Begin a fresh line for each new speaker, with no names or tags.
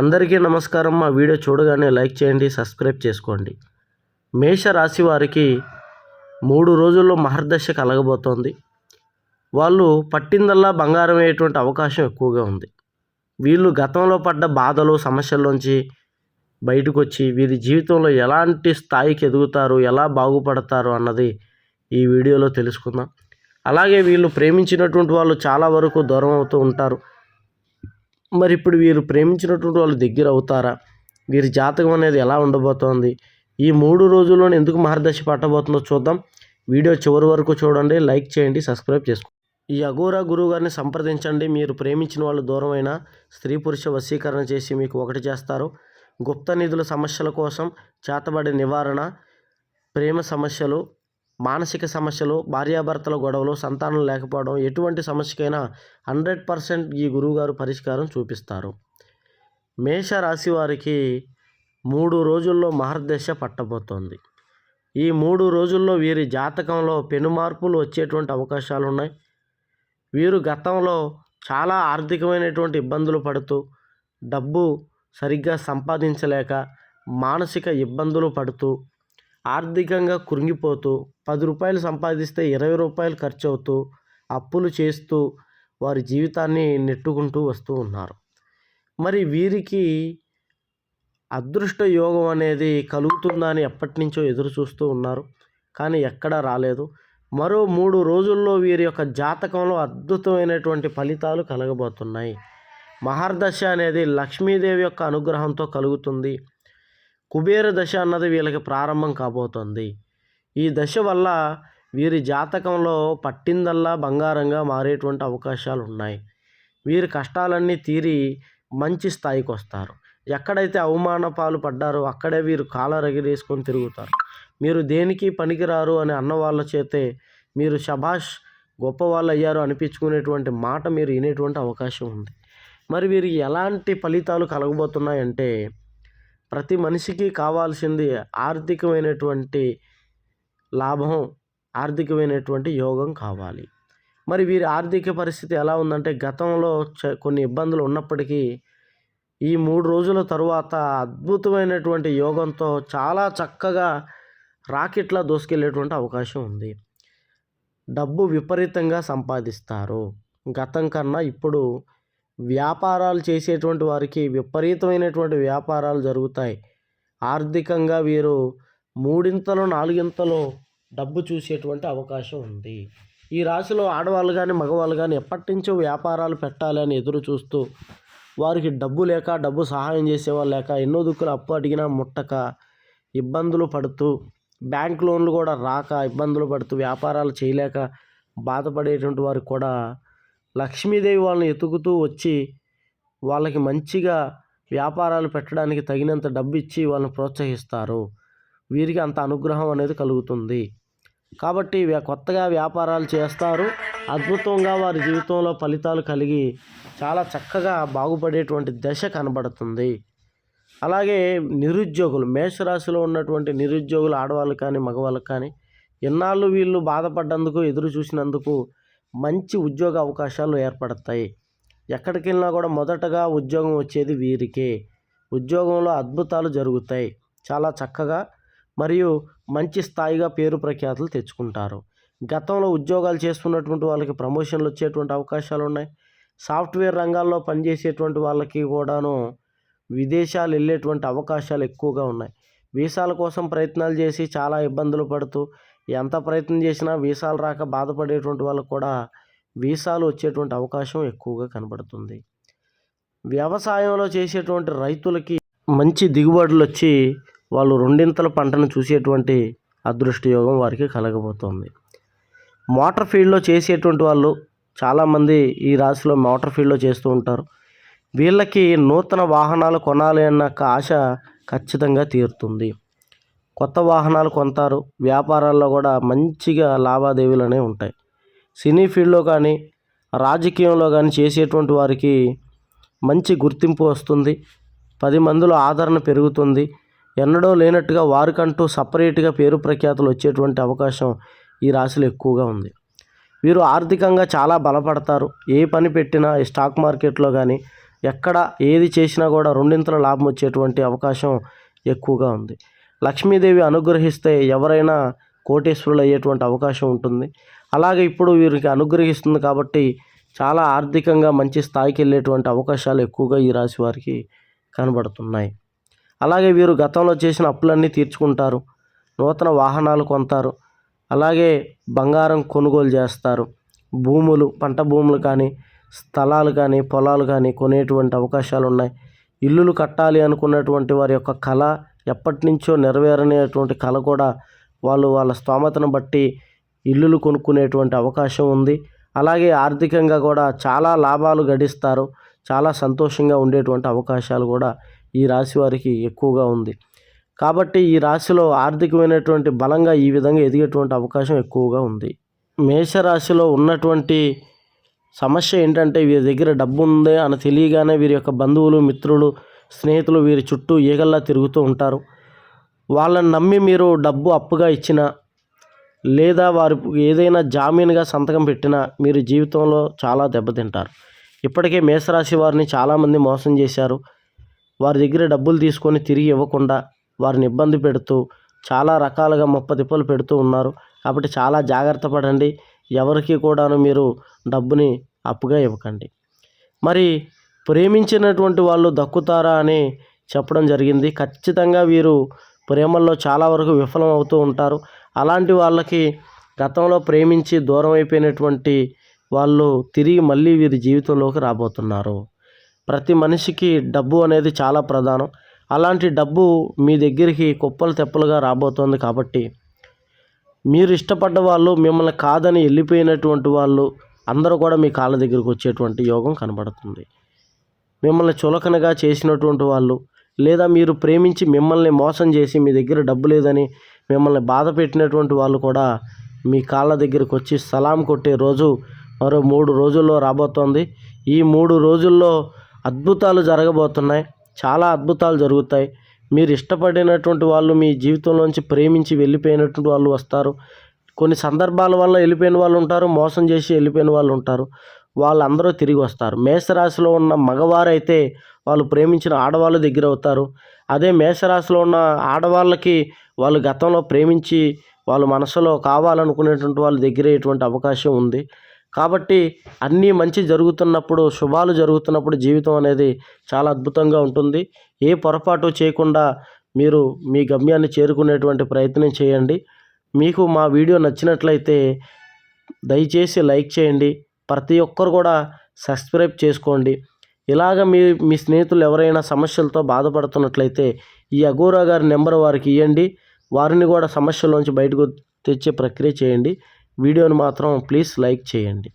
అందరికీ నమస్కారం. మా వీడియో చూడగానే లైక్ చేయండి సబ్స్క్రైబ్ చేసుకోండి. మేష రాశి వారికి మూడు రోజుల్లో మహర్దశ కలగబోతోంది. వాళ్ళు పట్టిందల్లా బంగారం అయ్యేటువంటి అవకాశం ఎక్కువగా ఉంది. వీళ్ళు గతంలో పడ్డ బాధలు సమస్యల్లోంచి బయటకు వచ్చి వీరి జీవితంలో ఎలాంటి స్థాయికి ఎదుగుతారు ఎలా బాగుపడతారు అన్నది ఈ వీడియోలో తెలుసుకుందాం. అలాగే వీళ్ళు ప్రేమించినటువంటి వాళ్ళు చాలా వరకు దూరం అవుతూ ఉంటారు. మరి ఇప్పుడు వీరు ప్రేమించినటువంటి వాళ్ళు దగ్గర అవుతారా? వీరి జాతకం అనేది ఎలా ఉండబోతోంది? ఈ మూడు రోజుల్లోనే ఎందుకు మహర్దశ పట్టబోతుందో చూద్దాం. వీడియో చివరి వరకు చూడండి లైక్ చేయండి సబ్స్క్రైబ్ చేసుకోండి. ఈ అఘోరా గురువు గారిని సంప్రదించండి. మీరు ప్రేమించిన వాళ్ళు దూరమైన స్త్రీ పురుష వశీకరణ చేసి మీకు ఒకటి చేస్తారు. గుప్త నిధుల సమస్యల కోసం చేతబడి నివారణ ప్రేమ సమస్యలు మానసిక సమస్యలు భార్యాభర్తల గొడవలు సంతానం లేకపోవడం ఎటువంటి సమస్యకైనా హండ్రెడ్ పర్సెంట్ ఈ గురువుగారు పరిష్కారం చూపిస్తారు. మేష రాశి వారికి మూడు రోజుల్లో మహర్దశ పట్టబోతోంది. ఈ మూడు రోజుల్లో వీరి జాతకంలో పెను మార్పులు వచ్చేటువంటి అవకాశాలు ఉన్నాయి. వీరు గతంలో చాలా ఆర్థికమైనటువంటి ఇబ్బందులు పడుతూ డబ్బు సరిగ్గా సంపాదించలేక మానసిక ఇబ్బందులు పడుతూ ఆర్థికంగా కృంగిపోతూ పది రూపాయలు సంపాదిస్తే ఇరవై రూపాయలు ఖర్చు అవుతూ అప్పులు చేస్తూ వారి జీవితాన్ని నెట్టుకుంటూ వస్తూ ఉన్నారు. మరి వీరికి అదృష్ట యోగం అనేది కలుగుతుందని ఎప్పటి నుంచో ఎదురు చూస్తూ ఉన్నారు. కానీ ఎక్కడా రాలేదు. మరో మూడు రోజుల్లో వీరి యొక్క జాతకంలో అద్భుతమైనటువంటి ఫలితాలు కలగబోతున్నాయి. మహర్దశ అనేది లక్ష్మీదేవి యొక్క అనుగ్రహంతో కలుగుతుంది. కుబేర దశ అన్నది వీళ్ళకి ప్రారంభం కాబోతోంది. ఈ దశ వల్ల వీరి జాతకంలో పట్టిందల్లా బంగారంగా మారేటువంటి అవకాశాలు ఉన్నాయి. వీరి కష్టాలన్నీ తీరి మంచి స్థాయికి వస్తారు. ఎక్కడైతే అవమాన పాలు పడ్డారో అక్కడే వీరు కాలర్ ఎగిరేసుకొని తిరుగుతారు. మీరు దేనికి పనికిరారు అని అన్న వాళ్ళ చేతే మీరు శభాష్ గొప్ప వాళ్ళు అయ్యారు అనిపించుకునేటువంటి మాట మీరు వినేటువంటి అవకాశం ఉంది. మరి వీరికి ఎలాంటి ఫలితాలు కలగబోతున్నాయంటే ప్రతి మనిషికి కావాల్సింది ఆర్థికమైనటువంటి లాభం ఆర్థికమైనటువంటి యోగం కావాలి. మరి వీరి ఆర్థిక పరిస్థితి ఎలా ఉందంటే గతంలో చ- కొన్ని ఇబ్బందులు ఉన్నప్పటికీ ఈ మూడు రోజుల తరువాత అద్భుతమైనటువంటి యోగంతో చాలా చక్కగా రాకెట్లా దోసుకెళ్ళేటువంటి అవకాశం ఉంది. డబ్బు విపరీతంగా సంపాదిస్తారు. గతం కన్నా ఇప్పుడు వ్యాపారాలు చేసేటువంటి వారికి విపరీతమైనటువంటి వ్యాపారాలు జరుగుతాయి. ఆర్థికంగా వీరు మూడింతలు నాలుగింతలు డబ్బు చూసేటువంటి అవకాశం ఉంది. ఈ రాశిలో ఆడవాళ్ళు కానీ మగవాళ్ళు కానీ ఎప్పటి నుంచో వ్యాపారాలు పెట్టాలి అని ఎదురు చూస్తూ వారికి డబ్బు లేక డబ్బు సహాయం చేసేవాళ్ళు లేక ఎన్నో దిక్కులు అప్పు అడిగినా ముట్టక ఇబ్బందులు పడుతూ బ్యాంక్ లోన్లు కూడా రాక ఇబ్బందులు పడుతూ వ్యాపారాలు చేయలేక బాధపడేటువంటి వారికి కూడా లక్ష్మీదేవి వాళ్ళని ఎతుకుతూ వచ్చి వాళ్ళకి మంచిగా వ్యాపారాలు పెట్టడానికి తగినంత డబ్బు ఇచ్చి వాళ్ళని ప్రోత్సహిస్తారు. వీరికి అంత అనుగ్రహం అనేది కలుగుతుంది. కాబట్టి కొత్తగా వ్యాపారాలు చేస్తారు. అద్భుతంగా వారి జీవితంలో ఫలితాలు కలిగి చాలా చక్కగా బాగుపడేటువంటి దశ కనబడుతుంది. అలాగే నిరుద్యోగులు మేషరాశిలో ఉన్నటువంటి నిరుద్యోగులు ఆడవాళ్ళు కానీ మగవాళ్ళు కానీ ఎన్నాళ్ళు వీళ్ళు బాధపడ్డందుకు ఎదురు చూసినందుకు మంచి ఉద్యోగ అవకాశాలు ఏర్పడతాయి. ఎక్కడికి వెళ్ళినా కూడా మొదటగా ఉద్యోగం వచ్చేది వీరికే. ఉద్యోగంలో అద్భుతాలు జరుగుతాయి. చాలా చక్కగా మరియు మంచి స్థాయిగా పేరు ప్రఖ్యాతులు తెచ్చుకుంటారు. గతంలో ఉద్యోగాలు చేస్తున్నటువంటి వాళ్ళకి ప్రమోషన్లు వచ్చేటువంటి అవకాశాలు ఉన్నాయి. సాఫ్ట్వేర్ రంగాల్లో పనిచేసేటువంటి వాళ్ళకి కూడాను విదేశాలు వెళ్ళేటువంటి అవకాశాలు ఎక్కువగా ఉన్నాయి. వీసాల కోసం ప్రయత్నాలు చేసి చాలా ఇబ్బందులు పడుతూ ఎంత ప్రయత్నం చేసినా వీసాలు రాక బాధపడేటువంటి వాళ్ళకు కూడా వీసాలు వచ్చేటువంటి అవకాశం ఎక్కువగా కనబడుతుంది. వ్యవసాయంలో చేసేటువంటి రైతులకి మంచి దిగుబడులు వచ్చి వాళ్ళు రెండింతల పంటను చూసేటువంటి అదృష్ట యోగం వారికి కలగబోతోంది. మోటార్ ఫీల్డ్లో చేసేటువంటి వాళ్ళు చాలామంది ఈ రాశిలో మోటార్ ఫీల్డ్లో చేస్తూ ఉంటారు. వీళ్ళకి నూతన వాహనాలు కొనాలి అన్న ఆశ ఖచ్చితంగా తీరుతుంది. కొత్త వాహనాలు కొంటారు వ్యాపారాల్లో కూడా మంచిగా లావాదేవీలు అనేవి ఉంటాయి. సినీ ఫీల్డ్లో కానీ రాజకీయంలో కానీ చేసేటువంటి వారికి మంచి గుర్తింపు వస్తుంది. పది మందిలో ఆదరణ పెరుగుతుంది. ఎన్నడో లేనట్టుగా వారికంటూ సపరేట్గా పేరు ప్రఖ్యాతులు వచ్చేటువంటి అవకాశం ఈ రాశిలో ఎక్కువగా ఉంది. వీరు ఆర్థికంగా చాలా బలపడతారు. ఏ పని పెట్టినా ఈ స్టాక్ మార్కెట్లో కానీ ఎక్కడ ఏది చేసినా కూడా రెండింతల లాభం వచ్చేటువంటి అవకాశం ఎక్కువగా ఉంది. లక్ష్మీదేవి అనుగ్రహిస్తే ఎవరైనా కోటేశ్వరులు అయ్యేటువంటి అవకాశం ఉంటుంది. అలాగే ఇప్పుడు వీరికి అనుగ్రహిస్తుంది కాబట్టి చాలా ఆర్థికంగా మంచి స్థాయికి వెళ్ళేటువంటి అవకాశాలు ఎక్కువగా ఈ రాశి వారికి కనబడుతున్నాయి. అలాగే వీరు గతంలో చేసిన అప్పులన్నీ తీర్చుకుంటారు. నూతన వాహనాలు కొంటారు అలాగే బంగారం కొనుగోలు చేస్తారు. భూములు పంట భూములు కానీ స్థలాలు కానీ పొలాలు కానీ కొనేటువంటి అవకాశాలు ఉన్నాయి. ఇల్లులు కట్టాలి అనుకున్నటువంటి వారి యొక్క కళ ఎప్పటి నుంచో నెరవేరనేటువంటి కళ కూడా వాళ్ళు వాళ్ళ స్తోమతను బట్టి ఇల్లులు కొనుక్కునేటువంటి అవకాశం ఉంది. అలాగే ఆర్థికంగా కూడా చాలా లాభాలు గడిస్తారు. చాలా సంతోషంగా ఉండేటువంటి అవకాశాలు కూడా ఈ రాశి వారికి ఎక్కువగా ఉంది. కాబట్టి ఈ రాశిలో ఆర్థికమైనటువంటి బలంగా ఈ విధంగా ఎదిగేటువంటి అవకాశం ఎక్కువగా ఉంది. మేషరాశిలో ఉన్నటువంటి సమస్య ఏంటంటే వీరి దగ్గర డబ్బు ఉంది అని తెలియగానే వీరి యొక్క బంధువులు మిత్రులు స్నేహితులు వీరి చుట్టూ ఈగల్లా తిరుగుతూ ఉంటారు. వాళ్ళని నమ్మి మీరు డబ్బు అప్పుగా ఇచ్చినా లేదా వారు ఏదైనా జామీనుగా సంతకం పెట్టినా మీరు జీవితంలో చాలా దెబ్బతింటారు. ఇప్పటికే మేషరాశి వారిని చాలామంది మోసం చేశారు. వారి దగ్గర డబ్బులు తీసుకొని తిరిగి ఇవ్వకుండా వారిని ఇబ్బంది పెడుతూ చాలా రకాలుగా ముప్ప తిప్పలు పెడుతూ ఉన్నారు. కాబట్టి చాలా జాగ్రత్త పడండి. ఎవరికి కూడాను మీరు డబ్బుని అప్పుగా ఇవ్వకండి. మరి ప్రేమించినటువంటి వాళ్ళు దక్కుతారా అని చెప్పడం జరిగింది. ఖచ్చితంగా వీరు ప్రేమల్లో చాలా వరకు విఫలం అవుతూ ఉంటారు. అలాంటి వాళ్ళకి గతంలో ప్రేమించి దూరం అయిపోయినటువంటి వాళ్ళు తిరిగి మళ్ళీ వీరి జీవితంలోకి రాబోతున్నారు. ప్రతి మనిషికి డబ్బు అనేది చాలా ప్రధానం. అలాంటి డబ్బు మీ దగ్గరికి కుప్పలు తెప్పలుగా రాబోతోంది కాబట్టి మీరు ఇష్టపడ్డ వాళ్ళు మిమ్మల్ని కాదని వెళ్ళిపోయినటువంటి వాళ్ళు అందరూ కూడా మీ కాళ్ళ దగ్గరికి వచ్చేటువంటి యోగం కనబడుతుంది. మిమ్మల్ని చులకనగా చేసినటువంటి వాళ్ళు లేదా మీరు ప్రేమించి మిమ్మల్ని మోసం చేసి మీ దగ్గర డబ్బు లేదని మిమ్మల్ని బాధ పెట్టినటువంటి వాళ్ళు కూడా మీ కాళ్ళ దగ్గరికి వచ్చి సలాం కొట్టే రోజు మరో మూడు రోజుల్లో రాబోతోంది. ఈ మూడు రోజుల్లో అద్భుతాలు జరగబోతున్నాయి. చాలా అద్భుతాలు జరుగుతాయి. మీరు ఇష్టపడినటువంటి వాళ్ళు మీ జీవితంలోంచి ప్రేమించి వెళ్ళిపోయినటువంటి వాళ్ళు వస్తారు. కొన్ని సందర్భాల వల్ల వెళ్ళిపోయిన వాళ్ళు ఉంటారు మోసం చేసి వెళ్ళిపోయిన వాళ్ళు ఉంటారు. వాళ్ళందరూ తిరిగి వస్తారు. మేషరాశిలో ఉన్న మగవారైతే వాళ్ళు ప్రేమించిన ఆడవాళ్ళు దగ్గర అవుతారు. అదే మేషరాశిలో ఉన్న ఆడవాళ్ళకి వాళ్ళు గతంలో ప్రేమించి వాళ్ళు మనసులో కావాలనుకునేటువంటి వాళ్ళ దగ్గర అయ్యేటువంటి అవకాశం ఉంది. కాబట్టి అన్నీ మంచి జరుగుతున్నప్పుడు శుభాలు జరుగుతున్నప్పుడు జీవితం అనేది చాలా అద్భుతంగా ఉంటుంది. ఏ పొరపాటు చేయకుండా మీరు మీ గమ్యాన్ని చేరుకునేటువంటి ప్రయత్నం చేయండి. మీకు మా వీడియో నచ్చినట్లయితే దయచేసి లైక్ చేయండి. ప్రతి ఒక్కరు కూడా సబ్స్క్రైబ్ చేసుకోండి. ఇలాగ మీ మీ స్నేహితులు ఎవరైనా సమస్యలతో బాధపడుతున్నట్లయితే ఈ అగోరా గారి నెంబర్ వారికి ఇవ్వండి వారిని కూడా సమస్యలోంచి బయటకు తెచ్చే ప్రక్రియ చేయండి. వీడియోని మాత్రం ప్లీజ్ లైక్ చేయండి.